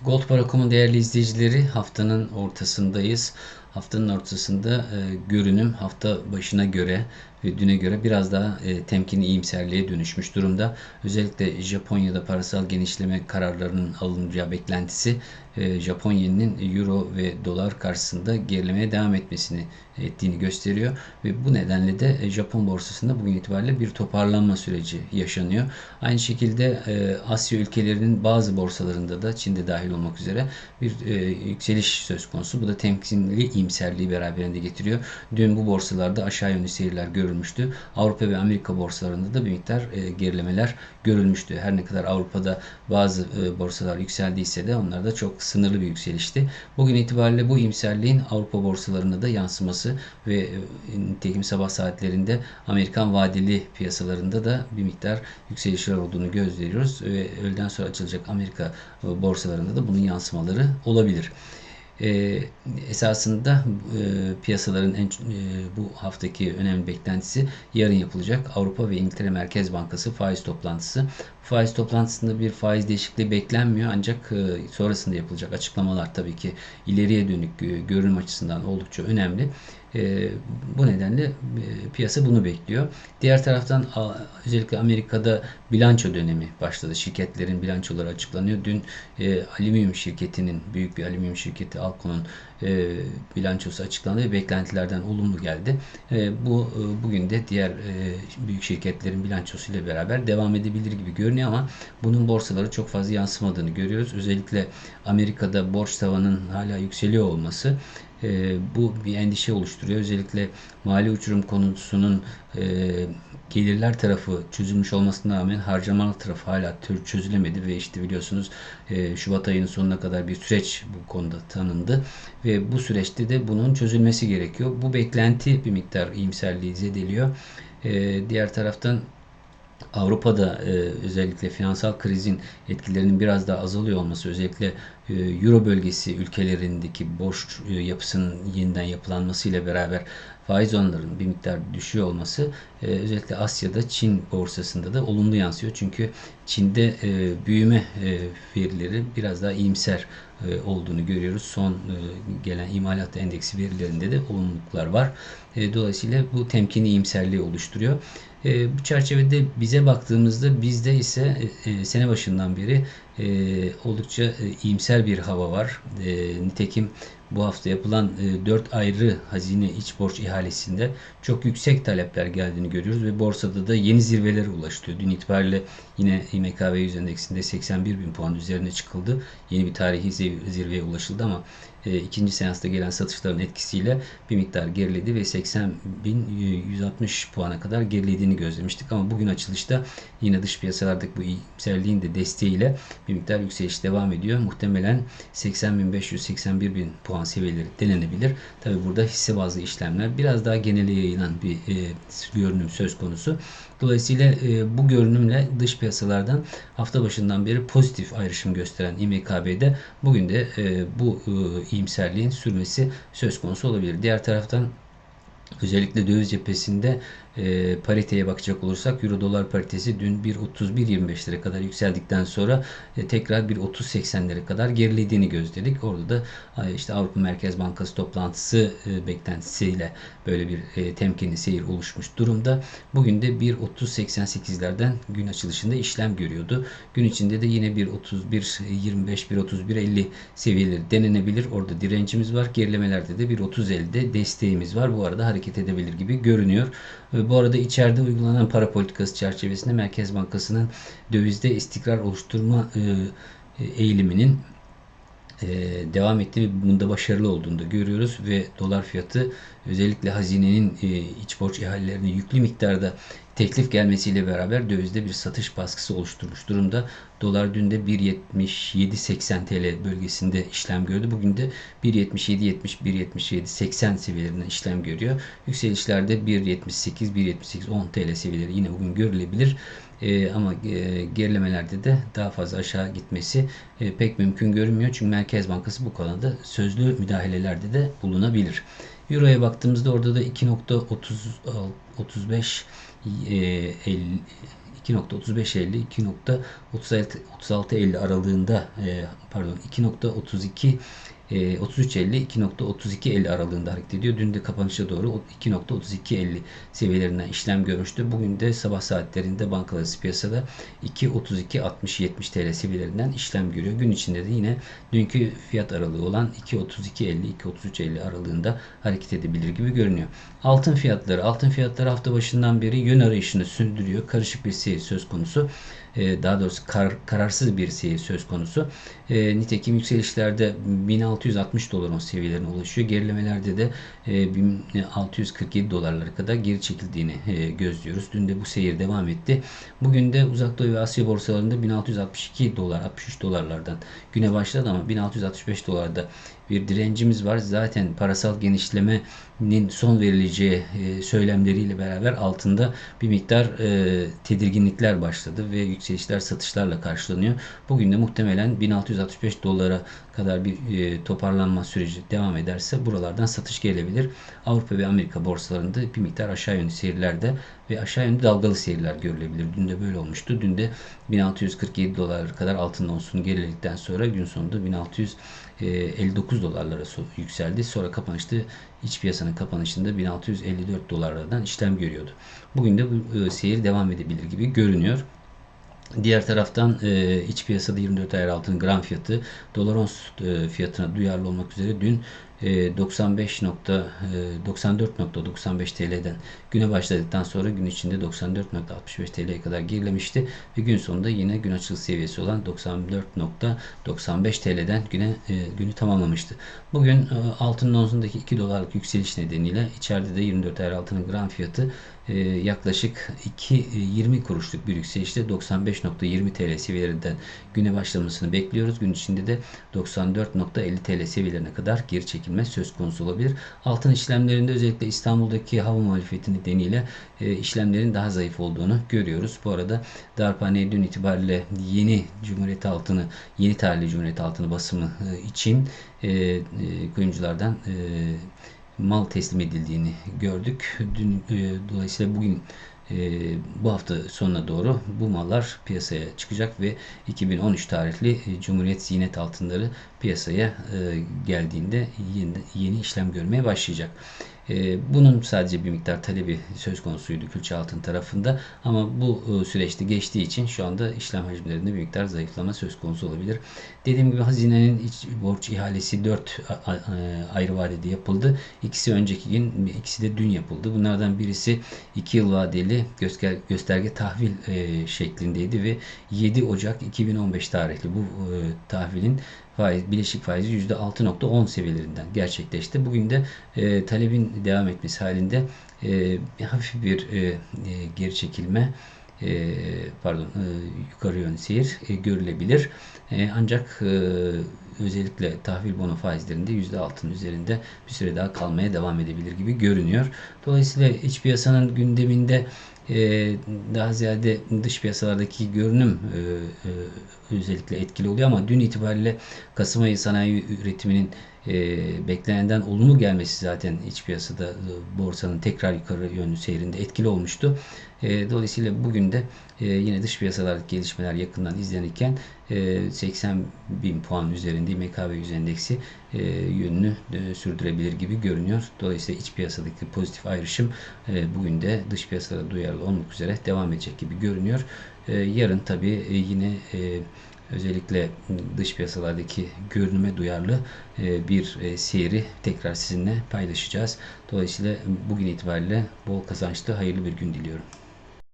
Gold Para.com'un değerli izleyicileri haftanın ortasındayız. Haftanın ortasında e, görünüm hafta başına göre ve düne göre biraz daha e, temkinli iyimserliğe dönüşmüş durumda. Özellikle Japonya'da parasal genişleme kararlarının alınacağı beklentisi e, Japon yeninin euro ve dolar karşısında gerilemeye devam etmesini ettiğini gösteriyor ve bu nedenle de e, Japon borsasında bugün itibariyle bir toparlanma süreci yaşanıyor. Aynı şekilde e, Asya ülkelerinin bazı borsalarında da Çin'de dahil olmak üzere bir e, yükseliş söz konusu. Bu da temkinli iyimserliği beraberinde getiriyor. Dün bu borsalarda aşağı yönlü seyirler görülmüştü. Avrupa ve Amerika borsalarında da bir miktar gerilemeler görülmüştü. Her ne kadar Avrupa'da bazı borsalar yükseldiyse de onlar da çok sınırlı bir yükselişti. Bugün itibariyle bu iyimserliğin Avrupa borsalarına da yansıması ve e, nitekim sabah saatlerinde Amerikan vadeli piyasalarında da bir miktar yükselişler olduğunu gözlüyoruz ve öğleden sonra açılacak Amerika e, borsalarında da bunun yansımaları olabilir. E, esasında e, piyasaların en e, bu haftaki önemli beklentisi yarın yapılacak Avrupa ve İngiltere Merkez Bankası faiz toplantısı. Faiz toplantısında bir faiz değişikliği beklenmiyor ancak e, sonrasında yapılacak açıklamalar tabii ki ileriye dönük e, görünüm açısından oldukça önemli. E, bu nedenle e, piyasa bunu bekliyor. Diğer taraftan özellikle Amerika'da bilanço dönemi başladı. Şirketlerin bilançoları açıklanıyor. Dün e, alüminyum şirketinin, büyük bir alüminyum şirketi Alco'nun e, bilançosu açıklandı ve beklentilerden olumlu geldi. E, bu bugün de diğer büyük şirketlerin bilançosu ile beraber devam edebilir gibi görünüyor ama bunun borsalara çok fazla yansımadığını görüyoruz. Özellikle Amerika'da borç tavanın hala yükseliyor olması e, bu bir endişe oluşturuyor. Özellikle mali uçurum konusunun e, gelirler tarafı çözülmüş olmasına rağmen harcamalar tarafı hala çözülemedi ve işte biliyorsunuz e, Şubat ayının sonuna kadar bir süreç bu konuda tanındı ve bu süreçte de bunun çözülmesi gerekiyor. Bu beklenti bir miktar iyimserliği zedeliyor. E, diğer taraftan Avrupa'da e, özellikle finansal krizin etkilerinin biraz daha azalıyor olması, özellikle e, Euro bölgesi ülkelerindeki borç e, yapısının yeniden yapılanması ile beraber faiz oranlarının bir miktar düşüyor olması e, özellikle Asya'da Çin borsasında da olumlu yansıyor. Çünkü Çin'de e, büyüme e, verileri biraz daha iyimser e, olduğunu görüyoruz. Son e, gelen imalat endeksi verilerinde de olumluluklar var. E, dolayısıyla bu temkinli iyimserliği oluşturuyor. E, bu çerçevede bize baktığımızda bizde ise e, e, sene başından beri e, oldukça e, iyimser bir hava var. E, nitekim bu hafta yapılan e, 4 ayrı hazine iç borç ihalesinde çok yüksek talepler geldiğini görüyoruz ve borsada da yeni zirvelere ulaştı. Dün itibariyle yine İMKB 100 endeksinde 81 bin puan üzerine çıkıldı. Yeni bir tarihi zirveye ulaşıldı ama e, ikinci seansta gelen satışların etkisiyle bir miktar geriledi ve 80.160 puana kadar gerilediğini gözlemiştik. Ama bugün açılışta yine dış piyasalardaki bu iyimserliğin de desteğiyle bir miktar yükseliş devam ediyor. Muhtemelen 80.500-81.000 puan seviyeleri denenebilir. Tabi burada hisse bazlı işlemler biraz daha genele yayılan bir e, görünüm söz konusu. Dolayısıyla e, bu görünümle dış piyasalardan hafta başından beri pozitif ayrışım gösteren İMKB'de bugün de e, bu e, iyimserliğin sürmesi söz konusu olabilir. Diğer taraftan özellikle döviz cephesinde e, pariteye bakacak olursak Euro dolar paritesi dün 1.31.25 lira kadar yükseldikten sonra e, tekrar 1.30.80'lere kadar gerilediğini gözledik. Orada da e, işte Avrupa Merkez Bankası toplantısı e, beklentisiyle böyle bir e, temkinli seyir oluşmuş durumda. Bugün de 1.30.88'lerden gün açılışında işlem görüyordu. Gün içinde de yine 1.31.25 1.31.50 seviyeleri denenebilir. Orada direncimiz var. Gerilemelerde de 1.30.50'de desteğimiz var. Bu arada hareket edebilir gibi görünüyor. E, bu arada içeride uygulanan para politikası çerçevesinde Merkez Bankası'nın dövizde istikrar oluşturma e, e, eğiliminin devam ettiği ve bunda başarılı olduğunu da görüyoruz ve dolar fiyatı özellikle hazinenin iç borç ihalelerine yüklü miktarda teklif gelmesiyle beraber dövizde bir satış baskısı oluşturmuş durumda. Dolar dün de 1.77.80 TL bölgesinde işlem gördü. Bugün de 1.77.70, 1.77.80 seviyelerinden işlem görüyor. Yükselişlerde 1.78, 1.78, 10 TL seviyeleri yine bugün görülebilir. E, ama e, gerilemelerde de daha fazla aşağı gitmesi e, pek mümkün görünmüyor. Çünkü Merkez Bankası bu konuda sözlü müdahalelerde de bulunabilir. Euro'ya baktığımızda orada da 2.35 e, 2.35.50 2.36.50 aralığında e, pardon 2.32 33.50 2.32.50 aralığında hareket ediyor. Dün de kapanışa doğru 2.32.50 seviyelerinden işlem görmüştü. Bugün de sabah saatlerinde bankalar piyasada 2.32.60-70 TL seviyelerinden işlem görüyor. Gün içinde de yine dünkü fiyat aralığı olan 2.32.50-2.33.50 aralığında hareket edebilir gibi görünüyor. Altın fiyatları. Altın fiyatları hafta başından beri yön arayışını sürdürüyor. Karışık bir seyir söz konusu. Ee, daha doğrusu kar, kararsız bir seyir söz konusu. E, nitekim yükselişlerde 1660 dolar seviyelerine ulaşıyor. Gerilemelerde de e, 1647 dolarlara kadar geri çekildiğini e, gözlüyoruz. Dün de bu seyir devam etti. Bugün de Uzak Doğu ve Asya borsalarında 1662 dolar 63 dolarlardan güne başladı ama 1665 dolarda bir direncimiz var. Zaten parasal genişlemenin son verileceği e, söylemleriyle beraber altında bir miktar e, tedirginlikler başladı ve yükselişler satışlarla karşılanıyor. Bugün de muhtemelen 1665 dolara kadar bir e, toparlanma süreci devam ederse buralardan satış gelebilir. Avrupa ve Amerika borsalarında bir miktar aşağı yönlü seyirlerde ve aşağı yönlü dalgalı seyirler görülebilir. Dün de böyle olmuştu. Dün de 1647 dolar kadar altın olsun geriledikten sonra gün sonunda 1659 dolarlara yükseldi. Sonra kapanışta iç piyasanın kapanışında 1654 dolarlardan işlem görüyordu. Bugün de bu e, seyir devam edebilir gibi görünüyor. Diğer taraftan e, iç piyasada 24 ayar altın gram fiyatı dolar ons e, fiyatına duyarlı olmak üzere dün 94.95 TL'den güne başladıktan sonra gün içinde 94.65 TL'ye kadar gerilemişti ve gün sonunda yine gün açılış seviyesi olan 94.95 TL'den güne e, günü tamamlamıştı. Bugün e, altının onsundaki 2 dolarlık yükseliş nedeniyle içeride de 24 ayar altının gram fiyatı e, yaklaşık 2.20 kuruşluk bir yükselişte 95.20 TL seviyelerinden güne başlamasını bekliyoruz. Gün içinde de 94.50 TL seviyelerine kadar geri çekilme söz konusu olabilir. Altın işlemlerinde özellikle İstanbul'daki hava muhalefeti nedeniyle e, işlemlerin daha zayıf olduğunu görüyoruz. Bu arada Darphane dün itibariyle yeni Cumhuriyet altını, yeni tarihli Cumhuriyet altını basımı e, için e, e, kuyumculardan e, mal teslim edildiğini gördük. Dün e, dolayısıyla bugün bu hafta sonuna doğru bu mallar piyasaya çıkacak ve 2013 tarihli e, Cumhuriyet Zinet altınları piyasaya e, geldiğinde yeni, yeni işlem görmeye başlayacak. Ee, bunun sadece bir miktar talebi söz konusuydu külçe altın tarafında ama bu e, süreçte geçtiği için şu anda işlem hacimlerinde bir miktar zayıflama söz konusu olabilir. Dediğim gibi hazinenin iç borç ihalesi 4 ayrı vadede yapıldı. İkisi önceki gün, ikisi de dün yapıldı. Bunlardan birisi 2 yıl vadeli gösterge tahvil e, şeklindeydi ve 7 Ocak 2015 tarihli bu e, tahvilin faiz, bileşik faizi %6.10 seviyelerinden gerçekleşti. Bugün de e, talebin devam etmesi halinde e, hafif bir e, e, geri çekilme e, pardon e, yukarı yönlü seyir e, görülebilir. E, ancak e, özellikle tahvil bono faizlerinde %6'ın üzerinde bir süre daha kalmaya devam edebilir gibi görünüyor. Dolayısıyla iç piyasanın gündeminde e, daha ziyade dış piyasalardaki görünüm e, e, özellikle etkili oluyor ama dün itibariyle Kasım ayı sanayi üretiminin e, beklenenden olumlu gelmesi zaten iç piyasada e, borsanın tekrar yukarı yönlü seyrinde etkili olmuştu. E, dolayısıyla bugün de e, yine dış piyasalardaki gelişmeler yakından izlenirken e, 80 bin puan üzerinde MKB yüz endeksi e, yönünü e, sürdürebilir gibi görünüyor. Dolayısıyla iç piyasadaki pozitif ayrışım e, bugün de dış piyasada duyarlı olmak üzere devam edecek gibi görünüyor. E, yarın tabii e, yine e, özellikle dış piyasalardaki görünüme duyarlı e, bir e, seyri tekrar sizinle paylaşacağız. Dolayısıyla bugün itibariyle bol kazançlı hayırlı bir gün diliyorum.